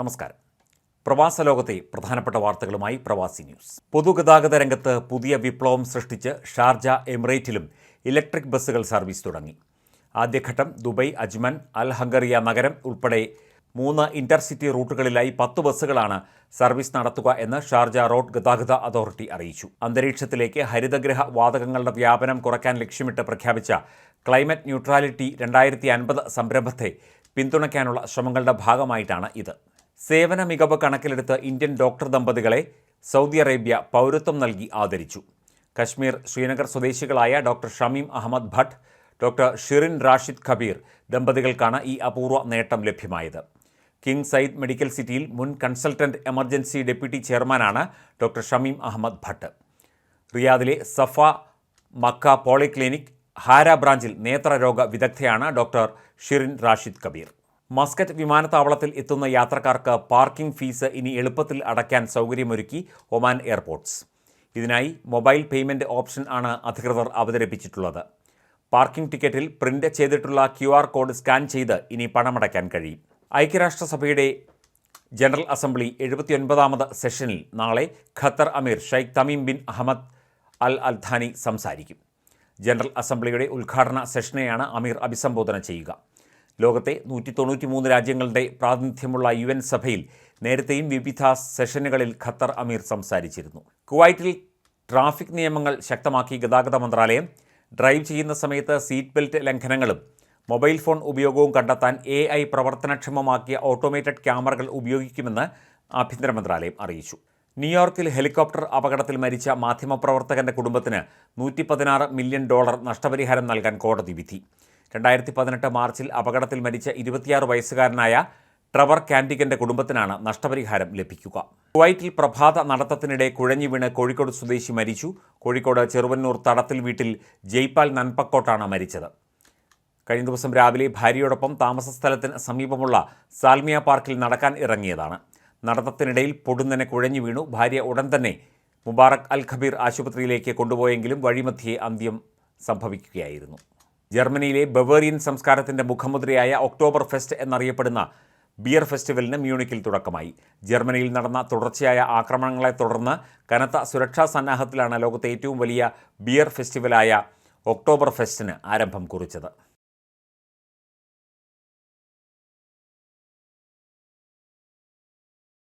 നമസ്കാരം. പ്രവാസ ലോകത്തെ പ്രധാനപ്പെട്ട വാർത്തകളുമായി പ്രവാസി ന്യൂസ്. പൊതുഗതാഗത രംഗത്ത് പുതിയ വിപ്ലവം സൃഷ്ടിച്ച് ഷാർജ എമിറേറ്റിലും ഇലക്ട്രിക് ബസ്സുകൾ സർവീസ് തുടങ്ങി. ആദ്യഘട്ടം ദുബൈ അജ്മൻ അൽ ഹംഗറിയ നഗരം ഉൾപ്പെടെ മൂന്ന് ഇന്റർസിറ്റി റൂട്ടുകളിലായി പത്ത് ബസ്സുകളാണ് സർവീസ് നടത്തുക എന്ന് ഷാർജ റോഡ് ഗതാഗത അതോറിറ്റി അറിയിച്ചു. അന്തരീക്ഷത്തിലേക്ക് ഹരിതഗ്രഹ വാതകങ്ങളുടെ വ്യാപനം കുറയ്ക്കാൻ ലക്ഷ്യമിട്ട് പ്രഖ്യാപിച്ച ക്ലൈമറ്റ് ന്യൂട്രാലിറ്റി രണ്ടായിരത്തി അൻപത് സംരംഭത്തെ പിന്തുണയ്ക്കാനുള്ള ശ്രമങ്ങളുടെ ഭാഗമായിട്ടാണ് ഇത്. സേവന മികവ് കണക്കിലെടുത്ത് ഇന്ത്യൻ ഡോക്ടർ ദമ്പതികളെ സൗദി അറേബ്യ പൗരത്വം നൽകി ആദരിച്ചു. കശ്മീർ ശ്രീനഗർ സ്വദേശികളായ ഡോക്ടർ ഷമീം അഹമ്മദ് ഭട്ട് ഡോക്ടർ ഷിറിൻ റാഷിദ് ഖബീർ ദമ്പതികൾക്കാണ് ഈ അപൂർവ നേട്ടം ലഭ്യമായത്. കിങ് സയ്യിദ് മെഡിക്കൽ സിറ്റിയിൽ മുൻ കൺസൾട്ടന്റ് എമർജൻസി ഡെപ്യൂട്ടി ചെയർമാനാണ് ഡോക്ടർ ഷമീം അഹമ്മദ് ഭട്ട്. റിയാദിലെ സഫ മക്ക പോളിക്ലിനിക് ഹാര ബ്രാഞ്ചിൽ നേത്രരോഗ വിദഗ്ധയാണ് ഡോക്ടർ ഷിറിൻ റാഷിദ് കബീർ. മസ്കറ്റ് വിമാനത്താവളത്തിൽ എത്തുന്ന യാത്രക്കാർക്ക് പാർക്കിംഗ് ഫീസ് ഇനി എളുപ്പത്തിൽ അടയ്ക്കാൻ സൗകര്യമൊരുക്കി ഒമാൻ എയർപോർട്ട്സ് ഇതിനായി മൊബൈൽ പേയ്മെന്റ് ഓപ്ഷൻ ആണ് അധികൃതർ അവതരിപ്പിച്ചിട്ടുള്ളത്. പാർക്കിംഗ് ടിക്കറ്റിൽ പ്രിന്റ് ചെയ്തിട്ടുള്ള ക്യു കോഡ് സ്കാൻ ചെയ്ത് ഇനി പണമടയ്ക്കാൻ കഴിയും. ഐക്യരാഷ്ട്രസഭയുടെ ജനറൽ അസംബ്ലി എഴുപത്തിയൊൻപതാമത് സെഷനിൽ നാളെ ഖത്തർ അമീർ Sheikh Tamim bin Ahmed al Al Thani സംസാരിക്കും. ജനറൽ അസംബ്ലിയുടെ ഉദ്ഘാടന സെഷനെയാണ് അമീർ അഭിസംബോധന ചെയ്യുക. ലോകത്തെ നൂറ്റി തൊണ്ണൂറ്റി മൂന്ന് രാജ്യങ്ങളുടെ പ്രാതിനിധ്യമുള്ള യു എൻ സഭയിൽ നേരത്തെയും വിവിധ സെഷനുകളിൽ ഖത്തർ അമീർ സംസാരിച്ചിരുന്നു. കുവൈറ്റിൽ ട്രാഫിക് നിയമങ്ങൾ ശക്തമാക്കി ഗതാഗത മന്ത്രാലയം ഡ്രൈവ് ചെയ്യുന്ന സമയത്ത് സീറ്റ് ബെൽറ്റ് ലംഘനങ്ങളും മൊബൈൽ ഫോൺ ഉപയോഗവും കണ്ടെത്താൻ എ ഐ പ്രവർത്തനക്ഷമമാക്കിയ ഓട്ടോമേറ്റഡ് ക്യാമറകൾ ഉപയോഗിക്കുമെന്ന് ആഭ്യന്തര മന്ത്രാലയം അറിയിച്ചു. ന്യൂയോർക്കിൽ ഹെലികോപ്റ്റർ അപകടത്തിൽ മരിച്ച മാധ്യമപ്രവർത്തകന്റെ കുടുംബത്തിന് നൂറ്റി മില്യൺ ഡോളർ നഷ്ടപരിഹാരം നൽകാൻ കോടതി വിധി. രണ്ടായിരത്തി പതിനെട്ട് മാർച്ചിൽ അപകടത്തിൽ മരിച്ച ഇരുപത്തിയാറ് വയസ്സുകാരനായ ട്രവർ കാൻഡിഗന്റെ കുടുംബത്തിനാണ് നഷ്ടപരിഹാരം ലഭിക്കുക. കുവൈറ്റിൽ പ്രഭാത നടത്തത്തിനിടെ കുഴഞ്ഞു വീണ് കോഴിക്കോട് സ്വദേശി മരിച്ചു. കോഴിക്കോട് ചെറുവന്നൂർ തടത്തിൽ വീട്ടിൽ ജയ്പാൽ നൻപക്കോട്ടാണ് മരിച്ചത്. കഴിഞ്ഞ ദിവസം രാവിലെ ഭാര്യയോടൊപ്പം താമസ സ്ഥലത്തിന് സമീപമുള്ള സാൽമിയ പാർക്കിൽ നടക്കാൻ ഇറങ്ങിയതാണ്. നടത്തത്തിനിടയിൽ പൊടുന്നനെ കുഴഞ്ഞു വീണു. ഭാര്യ ഉടൻ തന്നെ മുബാറക് അൽ ഖബീർ ആശുപത്രിയിലേക്ക് കൊണ്ടുപോയെങ്കിലും വഴിമധ്യേ അന്ത്യം സംഭവിക്കുകയായിരുന്നു. ജർമ്മനിയിലെ ബവേറിയൻ സംസ്കാരത്തിന്റെ മുഖമുദ്രയായ ഒക്ടോബർ ഫെസ്റ്റ് എന്നറിയപ്പെടുന്ന ബിയർ ഫെസ്റ്റിവലിന് മ്യൂണിക്കിൽ തുടക്കമായി. ജർമ്മനിയിൽ നടന്ന തുടർച്ചയായ ആക്രമണങ്ങളെ തുടർന്ന് കനത്ത സുരക്ഷാ സന്നാഹത്തിലാണ് ലോകത്തെ ഏറ്റവും വലിയ ബിയർ ഫെസ്റ്റിവലായ ഒക്ടോബർ ഫെസ്റ്റിന് ആരംഭം കുറിച്ചത്.